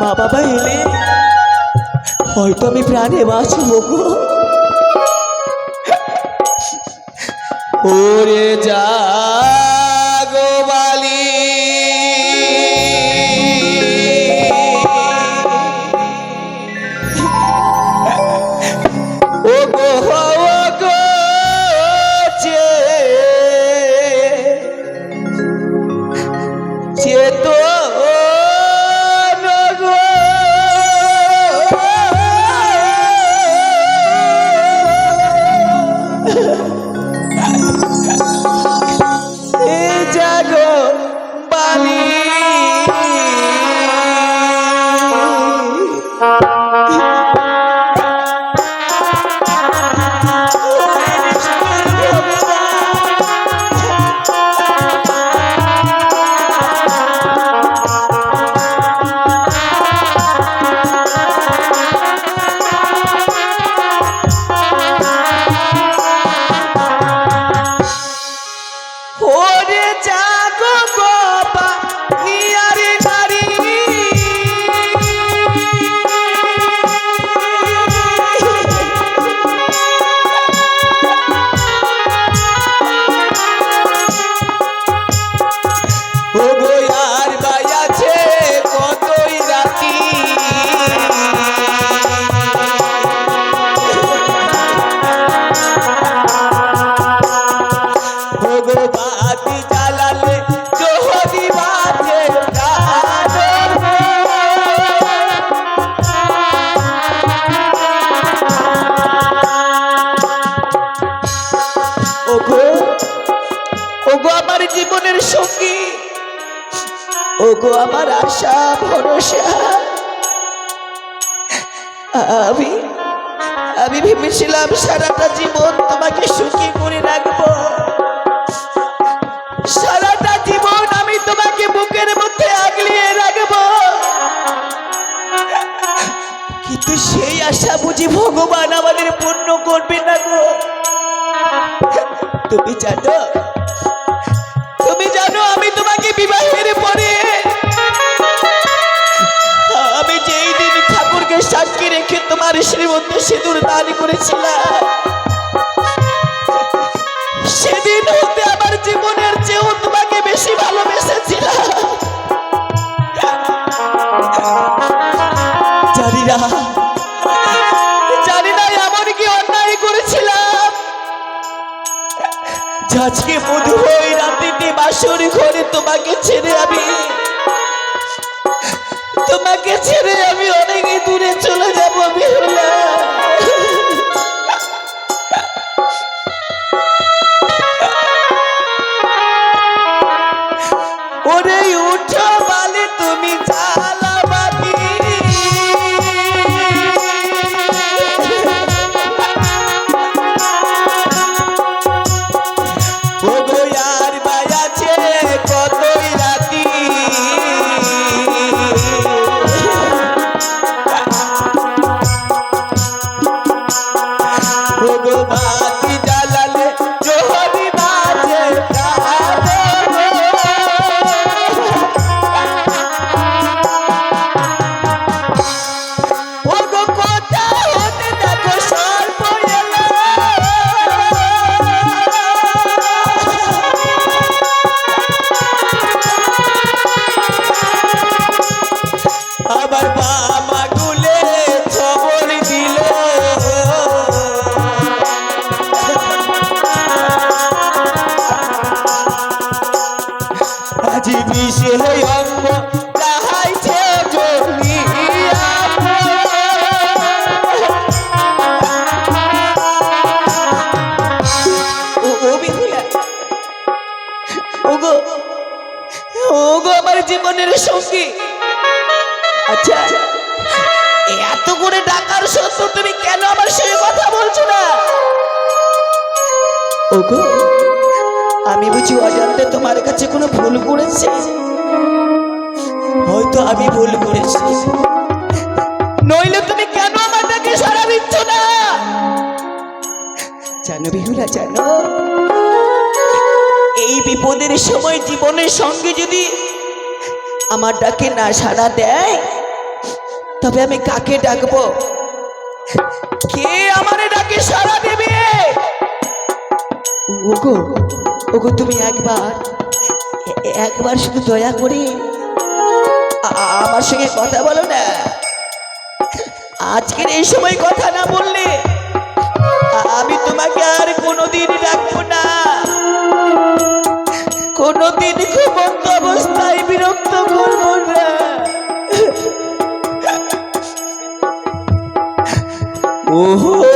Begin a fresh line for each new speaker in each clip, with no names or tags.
মা বাবা এলে। হয়তো আমি প্রাণে বাঁচবো ওরে যা বালি। ও ও ওগো ওগো আমার জীবনের সঙ্গী, ওগো আমার আশা, ভরসা। আমি আমি ভেবেছিলাম সারাটা জীবন তোমাকে সুখী করে রাখব। সারাটা জীবন আমি তোমাকে বুকের মধ্যে আগলিয়ে রাখব। কিন্তু সেই আশা বুঝি ভগবান আমাদের পূর্ণ করবে না গো। তুমি জানো তুমি জানো আমি তোমাকে বিবাহের পরে। আমি যেই দিন ঠাকুরকে সাক্ষী রেখে তোমার শ্রীমন্ত সিঁদুর দান করেছিলাম, সেদিন হতে আমার জীবনের চেয়েও তোমাকে বেশি ভালোবেসেছিলাম। জানি না। আজকে মধু ওই রাত্রিতে বাসর ঘরে তোমাকে ছেড়ে আমি, তোমাকে ছেড়ে আমি অনেক দূরে চলে যাব বিহুলা ওগো, আমি বুঝি অজান্তে তোমার কাছে কোনো ভুল করেছি? হয়তো আমি ভুল করেছি। নইলে তুমি কেন আমার ডাকে সারা দিচ্ছ না? জানো বিহুলা, জানো, এই বিপদের সময় জীবনের সঙ্গে যদি আমার ডাকে না সাড়া দেয়, তবে আমি কাকে ডাকবো? ওগো ওগো, তুমি একবার একবার শুধু দয়া করে আমার সঙ্গে কথা বলো না। আজকের এই সময় কথা না বললে আমি তোমাকে আর কোনোদিন রাখব না। কোনোদিন ঘুমন্ত অবস্থায় বিরক্ত করব না। ওহো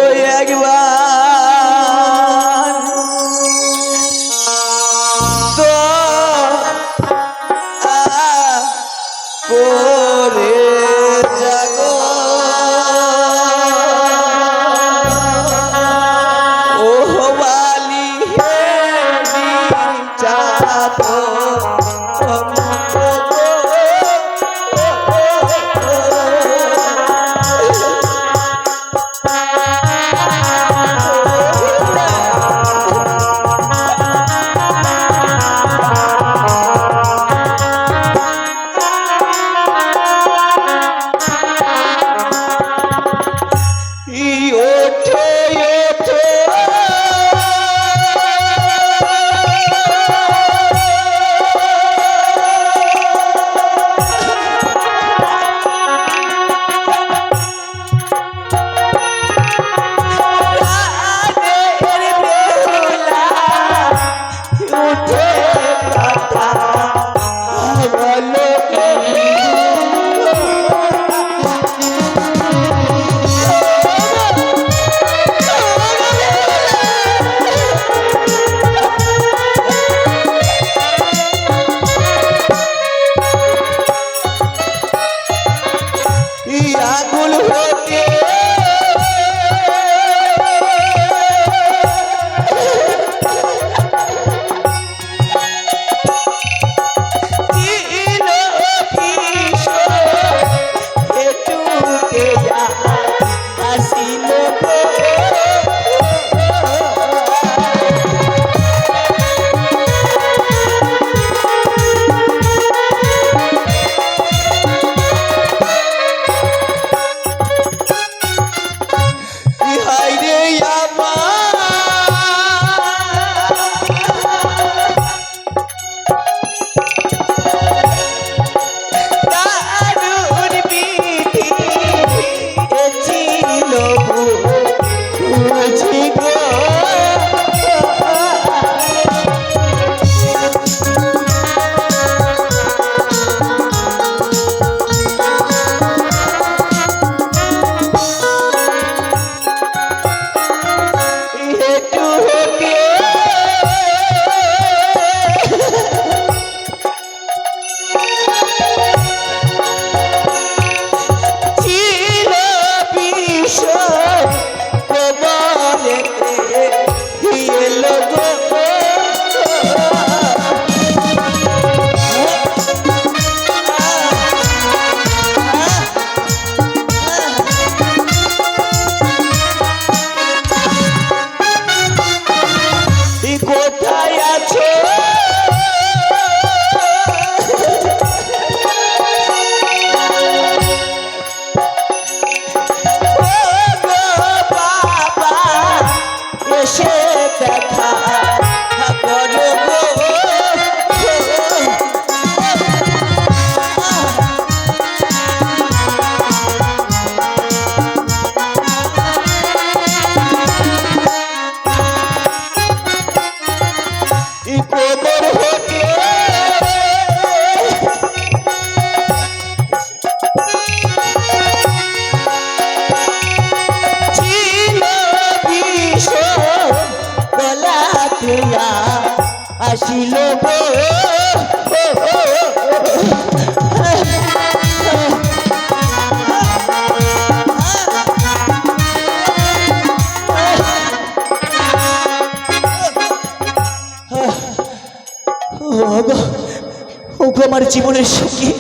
আমার জীবনের সঙ্গী।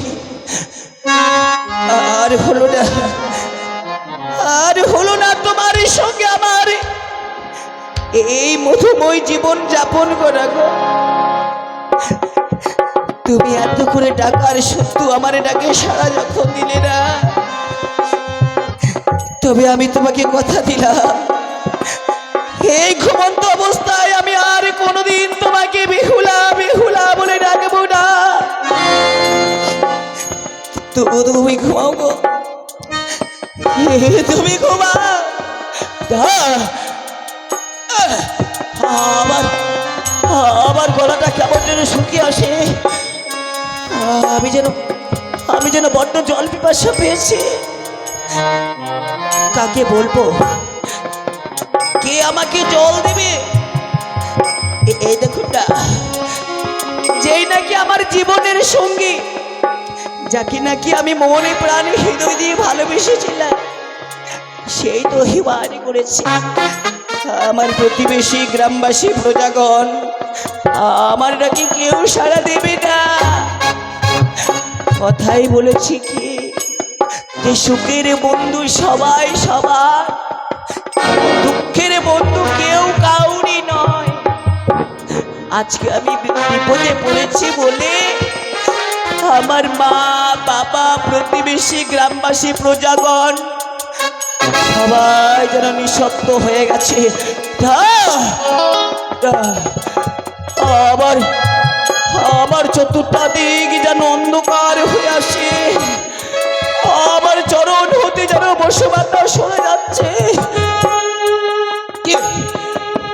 আর হলো না, আর হলো না তোমার সঙ্গে আমার এই মধুময় জীবন যাপন করা গো। তুমি এত করে ডাকার সত্য আমার ডাকে সারা যখন দিলে না। তবে আমি তোমাকে কথা দিলাম। এই ঘুমন্ত অবস্থায় আমি আর কোনোদিন তোমাকে বেহুলা বেহুলা বলে তবু তুমি ঘুমাও গো। তুমি ঘুমাও! আমার আমার গলাটা কেমন যেন শুকিয়ে আসে। আমি যেন আমি যেন বড্ড জল পিপাসা পেয়েছি। কাকে বলব? কে আমাকে জল দেবে? এই দেখুন না। যেই নাকি আমার জীবনের সঙ্গী। যাকে নাকি আমি মনে প্রাণে হৃদয় দিয়ে ভালোবেসেছিলাম, সেই তো হিমানি করেছে। আমার প্রতিবেশী গ্রামবাসী প্রজাগণ, আমার নাকি কেউ সাড়া দেবে না। কথাই বলেছি কি, যে সুখের বন্ধু সবাই সবার, দুঃখের বন্ধু কেউ কাউরি নয়। আজকে আমি বিপদে পড়েছি বলে আমার মা, বাবা, প্রতিবেশী, গ্রামবাসী, প্রজাগণ। সবাই যেন নিঃশব্দ হয়ে গেছে! আবার আমার চতুর্থা দিক যেন অন্ধকার হয়ে আসে। আমার চরণ হতে যেন বসবাতা সরে যাচ্ছে।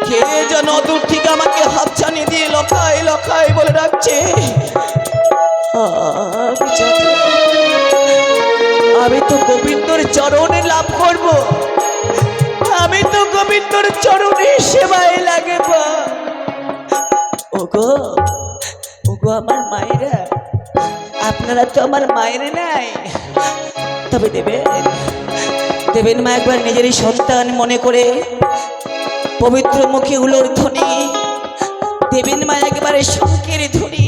কে যেন দূর থেকে আমাকে হাত ছানি দিয়ে লখাই লখাই বলে ডাকছে? আমি তো গোবিন্দর চরণে লাভ করব। আমি তো গোবিন্দর চরণে সেবায় লাগে ওগো ওগো আমার মায়েরা, আপনারা তো আমার মায়ের নাই। তবে দেবেন দেবেন মা একবার নিজেরই সন্তান মনে করে পবিত্র মুখে উলোর ধ্বনি। দেবেন মা একবারে শঙ্কের ধ্বনি।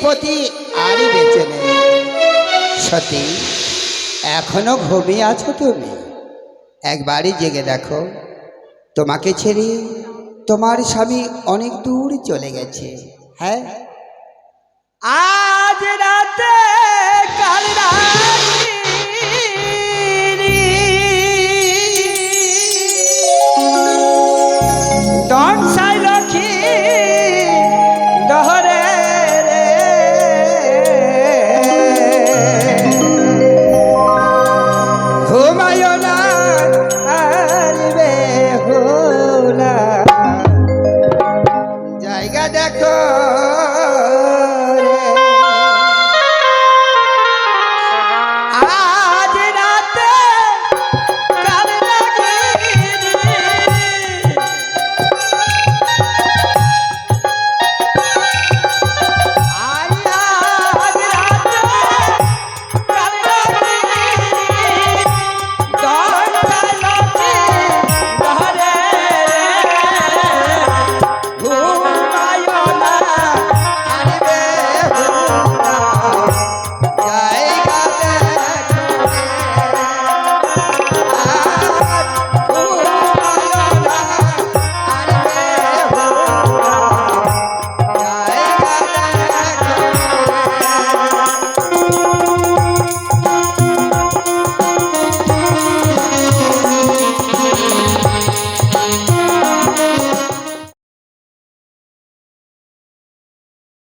প্রতি আরই বেঁচে নেই। সতী, এখনও ঘুমিয়ে আছো তুমি? একবারই জেগে দেখো। তোমাকে ছেড়ে তোমার স্বামী অনেক দূর চলে গেছে হ্যাঁ?
আজ রাতে কাল রাতে